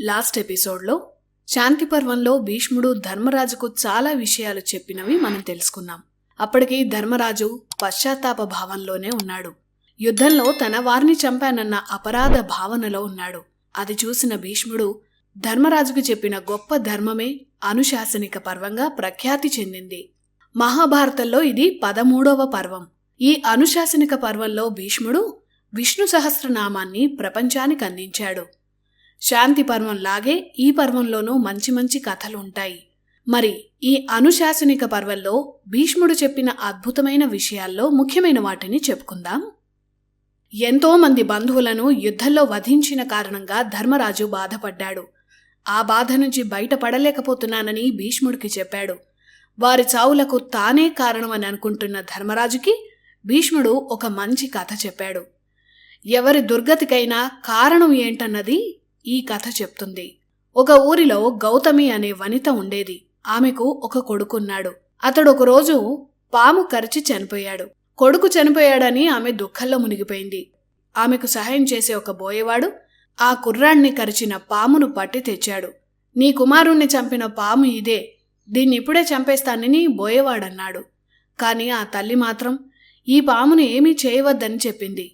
Last ఎపిసోడ్లో శాంతి పర్వంలో భీష్ముడు ధర్మరాజుకు చాలా విషయాలు చెప్పినవి మనం తెలుసుకున్నాం. అప్పటికి ధర్మరాజు పశ్చాత్తాప భావంలోనే ఉన్నాడు. యుద్ధంలో తన వారిని చంపానన్న అపరాధ భావనలో ఉన్నాడు. అది చూసిన భీష్ముడు ధర్మరాజుకు చెప్పిన గొప్ప ధర్మమే అనుశాసనిక పర్వంగా ప్రఖ్యాతి చెందింది. మహాభారతంలో ఇది పదమూడవ పర్వం. ఈ అనుశాసనిక పర్వంలో భీష్ముడు విష్ణు సహస్రనామాన్ని ప్రపంచానికి అందించాడు. శాంతి పర్వం లాగే ఈ పర్వంలోనూ మంచి మంచి కథలు ఉంటాయి మరి ఈ అనుశాసనిక పర్వంలో భీష్ముడు చెప్పిన అద్భుతమైన విషయాల్లో ముఖ్యమైన వాటిని చెప్పుకుందాం. ఎంతో మంది బంధువులను యుద్ధంలో వధించిన కారణంగా ధర్మరాజు బాధపడ్డాడు. ఆ బాధ నుంచి బయటపడలేకపోతున్నానని భీష్ముడికి చెప్పాడు. వారి చావులకు తానే కారణమని అనుకుంటున్న ధర్మరాజుకి భీష్ముడు ఒక మంచి కథ చెప్పాడు. ఎవరి దుర్గతికైనా కారణం ఏంటన్నది ఈ కథ చెప్తుంది. ఒక ఊరిలో గౌతమి అనే వనిత ఉండేది. ఆమెకు ఒక కొడుకున్నాడు. అతడు ఒకరోజు పాము కరిచి చనిపోయాడు. కొడుకు చనిపోయాడని ఆమె దుఃఖంలో మునిగిపోయింది. ఆమెకు సహాయం చేసే ఒక బోయేవాడు ఆ కుర్రాణ్ణి కరిచిన పామును పట్టి తెచ్చాడు. నీ కుమారుణ్ణి చంపిన పాము ఇదే. దీన్ని ఇప్పుడే చంపేస్తానని బోయేవాడన్నాడు. కాని ఆ తల్లి మాత్రం ఈ పామును ఏమీ చేయవద్దని చెప్పింది.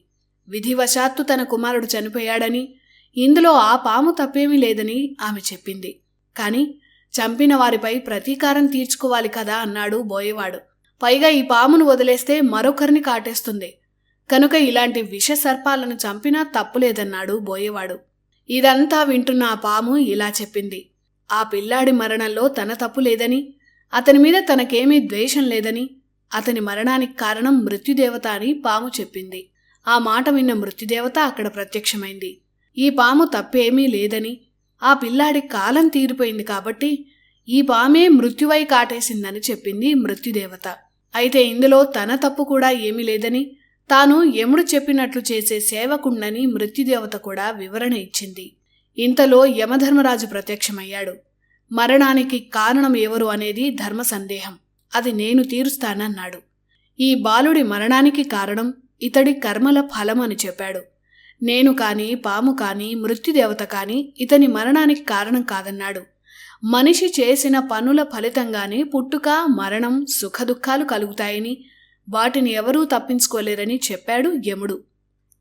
విధివశాత్తు తన కుమారుడు చనిపోయాడని ఇందులో ఆ పాము తప్పేమీ లేదని ఆమె చెప్పింది. కాని చంపిన వారిపై ప్రతీకారం తీర్చుకోవాలి కదా అన్నాడు బోయేవాడు. పైగా ఈ పామును వదిలేస్తే మరొకరిని కాటేస్తుంది. కనుక ఇలాంటి విష సర్పాలను చంపినా తప్పులేదన్నాడు బోయేవాడు. ఇదంతా వింటున్న ఆ పాము ఇలా చెప్పింది. ఆ పిల్లాడి మరణంలో తన తప్పు లేదని అతని మీద తనకేమీ ద్వేషం లేదని అతని మరణానికి కారణం మృత్యుదేవత అని పాము చెప్పింది. ఆ మాట విన్న మృత్యుదేవత అక్కడ ప్రత్యక్షమైంది. ఈ పాము తప్పేమీ లేదని. ఆ పిల్లాడి కాలం తీరిపోయింది కాబట్టి ఈ పామే మృత్యువై కాటేసిందని చెప్పింది మృత్యుదేవత. అయితే ఇందులో తన తప్పు కూడా ఏమీ లేదని తాను యముడు చెప్పినట్లు చేసే సేవకుండని మృత్యుదేవత కూడా వివరణ ఇచ్చింది. ఇంతలో యమధర్మరాజు ప్రత్యక్షమయ్యాడు. మరణానికి కారణం ఎవరు అనేది ధర్మ సందేహం. అది నేను తీరుస్తానన్నాడు. ఈ బాలుడి మరణానికి కారణం ఇతడి కర్మల ఫలం అని చెప్పాడు. నేను కానీ పాము కానీ మృత్యుదేవత కానీ ఇతని మరణానికి కారణం కాదన్నాడు. మనిషి చేసిన పనుల ఫలితంగానే పుట్టుక మరణం సుఖదుఖాలు కలుగుతాయని వాటిని ఎవరూ తప్పించుకోలేరని చెప్పాడు యముడు.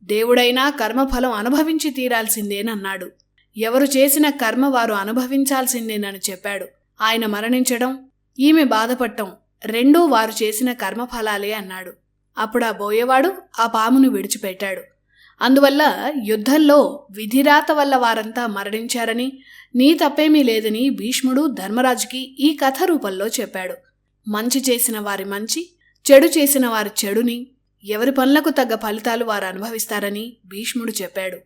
దేవుడైనా కర్మఫలం అనుభవించి తీరాల్సిందేనన్నాడు. ఎవరు చేసిన కర్మ వారు అనుభవించాల్సిందేనని చెప్పాడు. ఆయన మరణించడం ఈమె బాధపడటం రెండూ వారు చేసిన కర్మఫలాలే అన్నాడు. అప్పుడు ఆ బోయేవాడు ఆ పామును విడిచిపెట్టాడు. అందువల్ల యుద్ధంలో విధిరాత వల్ల వారంతా మరణించారని నీ తప్పేమీ లేదని భీష్ముడు ధర్మరాజుకి ఈ కథ రూపంలో చెప్పాడు. మంచి చేసిన వారి మంచి చెడు చేసిన వారి చెడుని ఎవరి పనులకు తగ్గ ఫలితాలు వారు అనుభవిస్తారని భీష్ముడు చెప్పాడు.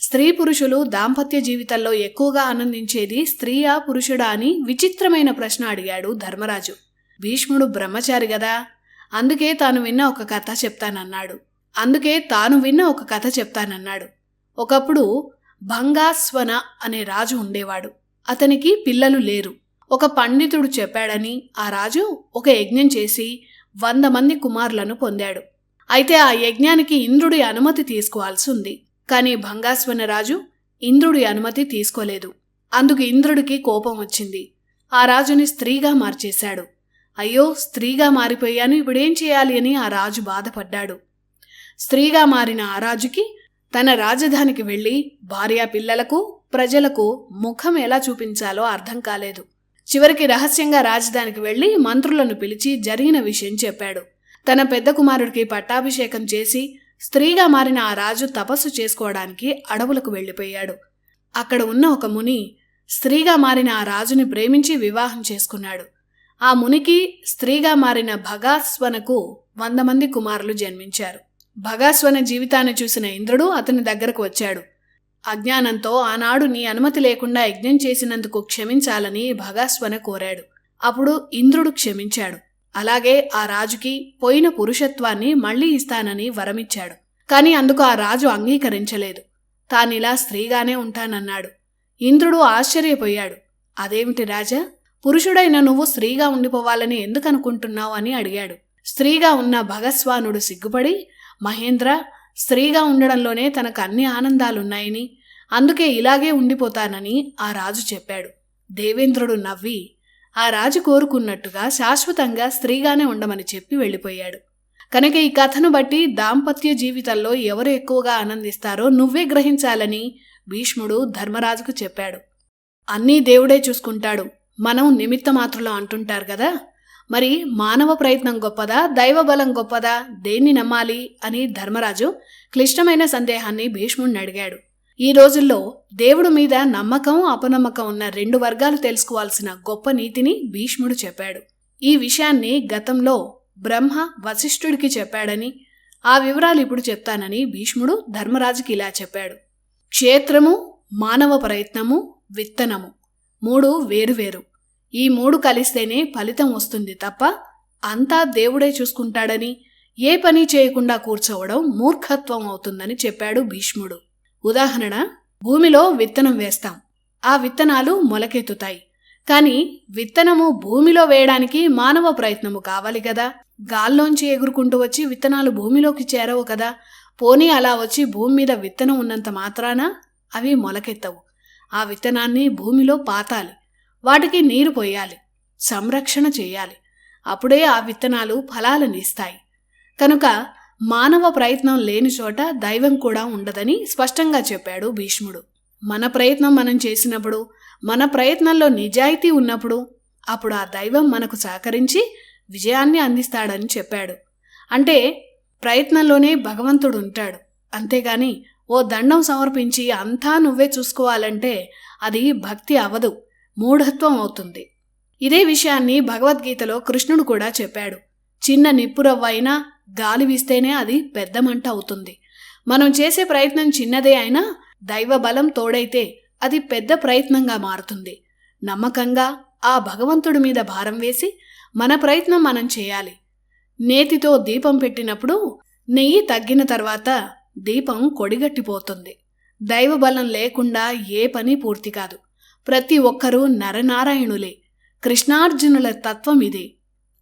స్త్రీ పురుషులు దాంపత్య జీవితంలో ఎక్కువగా ఆనందించేది స్త్రీయా పురుషుడా అని విచిత్రమైన ప్రశ్న అడిగాడు ధర్మరాజు. భీష్ముడు బ్రహ్మచారి గదా అందుకే తాను విన్న ఒక కథ చెప్తానన్నాడు. అందుకే తాను విన్న ఒక కథ చెప్తానన్నాడు. ఒకప్పుడు భంగాస్వన అనే రాజు ఉండేవాడు. అతనికి పిల్లలు లేరు. ఒక పండితుడు చెప్పాడని ఆ రాజు ఒక యజ్ఞం చేసి వంద మంది కుమారులను పొందాడు. అయితే ఆ యజ్ఞానికి ఇంద్రుడి అనుమతి తీసుకోవాల్సి ఉంది. కానీ భంగాస్వన రాజు ఇంద్రుడి అనుమతి తీసుకోలేదు. అందుకు ఇంద్రుడికి కోపం వచ్చింది. ఆ రాజుని స్త్రీగా మార్చేశాడు. అయ్యో స్త్రీగా మారిపోయాను. ఇప్పుడేం చేయాలి అని ఆ రాజు బాధపడ్డాడు. స్త్రీగా మారిన ఆ రాజుకి తన రాజధానికి వెళ్ళి భార్యా పిల్లలకు ప్రజలకు ముఖం ఎలా చూపించాలో అర్థం కాలేదు. చివరికి రహస్యంగా రాజధానికి వెళ్ళి మంత్రులను పిలిచి జరిగిన విషయం చెప్పాడు. తన పెద్ద కుమారుడికి పట్టాభిషేకం చేసి స్త్రీగా మారిన ఆ రాజు తపస్సు చేసుకోవడానికి అడవులకు వెళ్ళిపోయాడు. అక్కడ ఉన్న ఒక ముని స్త్రీగా మారిన ఆ రాజుని ప్రేమించి వివాహం చేసుకున్నాడు. ఆ మునికి స్త్రీగా మారిన భగాస్వనకు వంద మంది కుమారులు జన్మించారు. భగాస్వన జీవితాన్ని చూసిన ఇంద్రుడు అతని దగ్గరకు వచ్చాడు. అజ్ఞానంతో ఆనాడు నీ అనుమతి లేకుండా యజ్ఞం చేసినందుకు క్షమించాలని భగాస్వన కోరాడు. అప్పుడు ఇంద్రుడు క్షమించాడు. అలాగే ఆ రాజుకి పోయిన పురుషత్వాన్ని మళ్ళీ ఇస్తానని వరమిచ్చాడు. కాని అందుకు ఆ రాజు అంగీకరించలేదు. తానిలా స్త్రీగానే ఉంటానన్నాడు. ఇంద్రుడు ఆశ్చర్యపోయాడు. అదేమిటి రాజా? పురుషుడైన నువ్వు స్త్రీగా ఉండిపోవాలని ఎందుకనుకుంటున్నావు? అని అడిగాడు. స్త్రీగా ఉన్న భగస్వానుడు సిగ్గుపడి మహేంద్ర స్త్రీగా ఉండడంలోనే తనకు అన్ని ఆనందాలున్నాయని అందుకే ఇలాగే ఉండిపోతానని ఆ రాజు చెప్పాడు. దేవేంద్రుడు నవ్వి ఆ రాజు కోరుకున్నట్టుగా శాశ్వతంగా స్త్రీగానే ఉండమని చెప్పి వెళ్ళిపోయాడు. కనుక ఈ కథను బట్టి దాంపత్య జీవితంలో ఎవరు ఎక్కువగా ఆనందిస్తారో నువ్వే గ్రహించాలని భీష్ముడు ధర్మరాజుకు చెప్పాడు. అన్నీ దేవుడే చూసుకుంటాడు. మనం నిమిత్త మాత్రులు అంటుంటారు కదా? మరి మానవ ప్రయత్నం గొప్పదా? దైవ బలం గొప్పదా? దేన్ని నమ్మాలి? అని ధర్మరాజు క్లిష్టమైన సందేహాన్ని భీష్ముడిని అడిగాడు. ఈ రోజుల్లో దేవుడు మీద నమ్మకం అపనమ్మకం ఉన్న రెండు వర్గాలు తెలుసుకోవాల్సిన గొప్ప నీతిని భీష్ముడు చెప్పాడు. ఈ విషయాన్ని గతంలో బ్రహ్మ వశిష్ఠుడికి చెప్పాడని ఆ వివరాలు ఇప్పుడు చెప్తానని భీష్ముడు ధర్మరాజుకి ఇలా చెప్పాడు. క్షేత్రము మానవ ప్రయత్నము విత్తనము. మూడు వేరువేరు ఈ మూడు కలిస్తేనే ఫలితం వస్తుంది తప్ప అంతా దేవుడే చూసుకుంటాడని ఏ పని చేయకుండా కూర్చోవడం మూర్ఖత్వం అవుతుందని చెప్పాడు భీష్ముడు. ఉదాహరణ భూమిలో విత్తనం వేస్తాం. ఆ విత్తనాలు మొలకెత్తుతాయి. కానీ విత్తనము భూమిలో వేయడానికి మానవ ప్రయత్నము కావాలి కదా? గాల్లోంచి ఎగురుకుంటూ వచ్చి విత్తనాలు భూమిలోకి చేరవు కదా? పోనీ అలా వచ్చి భూమి మీద విత్తనం ఉన్నంత మాత్రాన అవి మొలకెత్తవు. ఆ విత్తనాన్ని భూమిలో పాతాలి. వాటికి నీరు పోయాలి సంరక్షణ చేయాలి. అప్పుడే ఆ విత్తనాలు ఫలాలనిస్తాయి కనుక మానవ ప్రయత్నం లేని చోట దైవం కూడా ఉండదని స్పష్టంగా చెప్పాడు భీష్ముడు. మన ప్రయత్నం మనం చేసినప్పుడు మన ప్రయత్నంలో నిజాయితీ ఉన్నప్పుడు అప్పుడు ఆ దైవం మనకు సహకరించి విజయాన్ని అందిస్తాడని చెప్పాడు. అంటే ప్రయత్నంలోనే భగవంతుడు ఉంటాడు. అంతేగాని ఓ దండం సమర్పించి అంతా నువ్వే చూసుకోవాలంటే అది భక్తి అవదు. మూఢత్వం అవుతుంది. ఇదే విషయాన్ని భగవద్గీతలో కృష్ణుడు కూడా చెప్పాడు. చిన్న నిప్పురవ్వ అయినా గాలి వీస్తేనే అది పెద్ద మంట అవుతుంది. మనం చేసే ప్రయత్నం చిన్నదే అయినా దైవ బలం తోడైతే అది పెద్ద ప్రయత్నంగా మారుతుంది. నమ్మకంగా ఆ భగవంతుడి మీద భారం వేసి మన ప్రయత్నం మనం చేయాలి. నేతితో దీపం పెట్టినప్పుడు నెయ్యి తగ్గిన తర్వాత దీపం కొడిగట్టిపోతుంది. దైవబలం లేకుండా ఏ పని పూర్తి కాదు. ప్రతి ఒక్కరూ నరనారాయణులే. కృష్ణార్జునుల తత్వం ఇదే.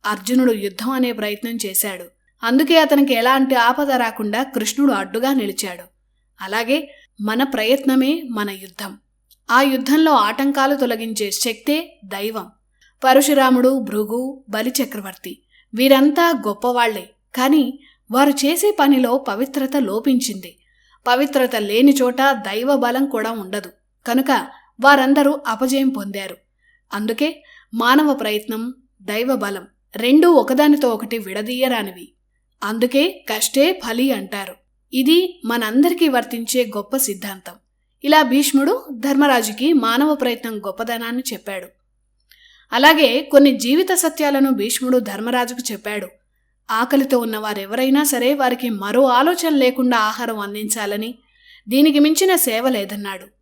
అర్జునుడు యుద్ధం అనే ప్రయత్నం చేశాడు. అందుకే అతనికి ఎలాంటి ఆపద రాకుండా కృష్ణుడు అడ్డుగా నిలిచాడు. అలాగే మన ప్రయత్నమే మన యుద్ధం. ఆ యుద్ధంలో ఆటంకాలు తొలగించే శక్తే దైవం. పరశురాముడు భృగు బలిచక్రవర్తి వీరంతా గొప్పవాళ్ళే. కానీ వారు చేసే పనిలో పవిత్రత లోపించింది. పవిత్రత లేని చోట దైవ బలం కూడా ఉండదు. కనుక వారందరూ అపజయం పొందారు. అందుకే మానవ ప్రయత్నం దైవ బలం రెండూ ఒకదానితో ఒకటి విడదీయరానివి. అందుకే కష్టే ఫలి అంటారు. ఇది మనందరికీ వర్తించే గొప్ప సిద్ధాంతం. ఇలా భీష్ముడు ధర్మరాజుకి మానవ ప్రయత్నం గొప్పదనాన్ని చెప్పాడు. అలాగే కొన్ని జీవిత సత్యాలను భీష్ముడు ధర్మరాజుకు చెప్పాడు. ఆకలితో ఉన్న వారెవరైనా సరే వారికి మరో ఆలోచన లేకుండా ఆహారం అందించాలని దీనికి మించిన సేవ లేదన్నాడు.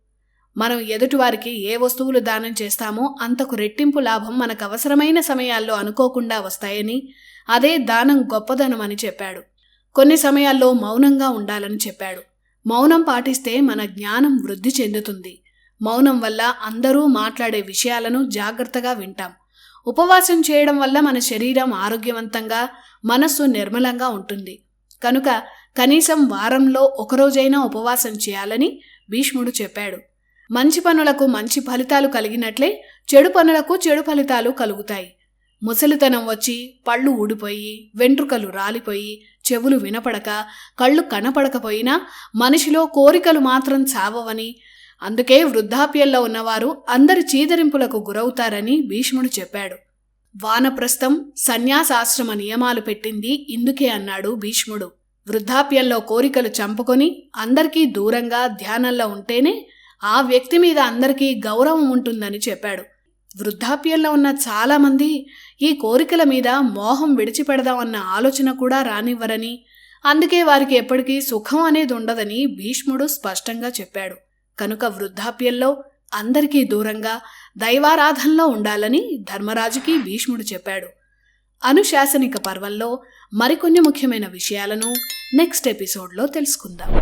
మనం ఎదుటివారికి ఏ వస్తువులు దానం చేస్తామో అంతకు రెట్టింపు లాభం మనకు అవసరమైన సమయాల్లో అనుకోకుండా వస్తాయని అదే దానం గొప్పదనం అని చెప్పాడు. కొన్ని సమయాల్లో మౌనంగా ఉండాలని చెప్పాడు. మౌనం పాటిస్తే మన జ్ఞానం వృద్ధి చెందుతుంది. మౌనం వల్ల అందరూ మాట్లాడే విషయాలను జాగ్రత్తగా వింటాం. ఉపవాసం చేయడం వల్ల మన శరీరం ఆరోగ్యవంతంగా మనస్సు నిర్మలంగా ఉంటుంది. కనుక కనీసం వారంలో ఒకరోజైనా ఉపవాసం చేయాలని భీష్ముడు చెప్పాడు. మంచి పనులకు మంచి ఫలితాలు కలిగినట్లే చెడు పనులకు చెడు ఫలితాలు కలుగుతాయి. ముసలితనం వచ్చి పళ్ళు ఊడిపోయి వెంట్రుకలు రాలిపోయి చెవులు వినపడక కళ్ళు కనపడకపోయినా మనిషిలో కోరికలు మాత్రం చావవని అందుకే వృద్ధాప్యంలో ఉన్నవారు అందరి చీదరింపులకు గురవుతారని భీష్ముడు చెప్పాడు. వానప్రస్థం సన్యాసాశ్రమ నియమాలు పెట్టింది ఇందుకే అన్నాడు భీష్ముడు. వృద్ధాప్యంలో కోరికలు చంపుకొని అందరికీ దూరంగా ధ్యానంలో ఉంటేనే ఆ వ్యక్తి మీద అందరికీ గౌరవం ఉంటుందని చెప్పాడు. వృద్ధాప్యంలో ఉన్న చాలామంది ఈ కోరికల మీద మోహం విడిచిపెడదామన్న ఆలోచన కూడా రానివ్వరని అందుకే వారికి ఎప్పటికీ సుఖం అనేది ఉండదని భీష్ముడు స్పష్టంగా చెప్పాడు. కనుక వృద్ధాప్యంలో అందరికీ దూరంగా దైవారాధనలో ఉండాలని ధర్మరాజుకి భీష్ముడు చెప్పాడు. అనుశాసనిక పర్వంలో మరికొన్ని ముఖ్యమైన విషయాలను నెక్స్ట్ ఎపిసోడ్లో తెలుసుకుందాం.